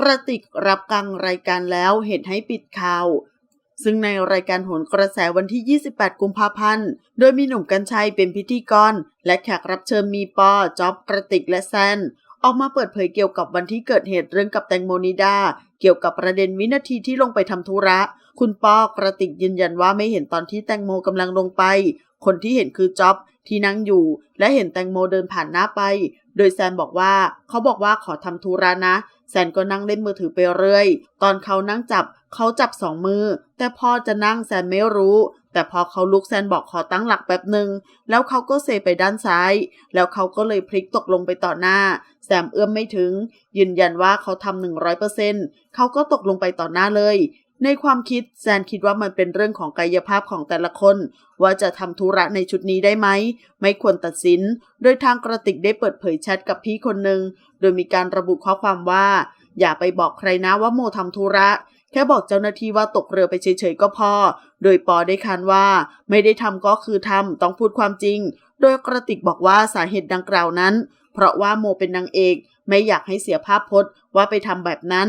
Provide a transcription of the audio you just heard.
กระติกรับกลางรายการแล้วเหตุให้ปิดข่าว ซึ่งในรายการโหนกระแสวันที่ 28 กุมภาพันธ์ โดยมีหนุ่มกัญชัยเป็นพิธีกร และแขกรับเชิญมีปอจ๊อบกระติกและแซน ออกมาเปิดเผยเกี่ยวกับวันที่เกิดเหตุเรื่องกับแตงโมนิดา เกี่ยวกับประเด็นวินาทีที่ลงไปทำธุระ คุณปอกระติกยืนยันว่าไม่เห็นตอนที่แตงโมกำลังลงไป คนที่เห็นคือจ๊อบที่นั่งอยู่ และเห็นแตงโมเดินผ่านหน้าไป โดยแซนบอกว่าเขาบอกว่าขอทำธุระนะ แซนก็นั่งเล่นมือถือไปเรื่อย ตอนเขานั่งจับเขาจับสองมือ แต่พอจะนั่งแซนไม่รู้ แต่พอเขาลุกแซนบอกขอตั้งหลักแป๊บหนึ่งแล้วเขาก็เซไปด้านซ้าย แล้วเขาก็เลยพลิกตกลงไปต่อหน้า แซมเอื้อมไม่ถึง ยืนยันว่าเขาทำหนึ่งร้อยเปอร์เซ็นต์เขาก็ตกลงไปต่อหน้าเลย ในความคิดแซนคิดว่ามันเป็นเรื่องของกายภาพของแต่ละคน ว่าจะทำธุระในชุดนี้ได้ไหม ไม่ควรตัดสิน โดยทางกระติกได้เปิดเผยแชทกับพี่คนหนึ่ง โดยมีการระบุข้อความว่า อย่าไปบอกใครนะว่าโมทำธุระ แค่บอกเจ้าหน้าที่ว่าตกเรือไปเฉยๆก็พอ โดยปอได้คันว่า ไม่ได้ทำก็คือทำต้องพูดความจริง โดยกระติกบอกว่าสาเหตุดังกล่าวนั้น เพราะว่าโมเป็นนางเอก ไม่อยากให้เสียภาพพจน์ว่าไปทำแบบนั้น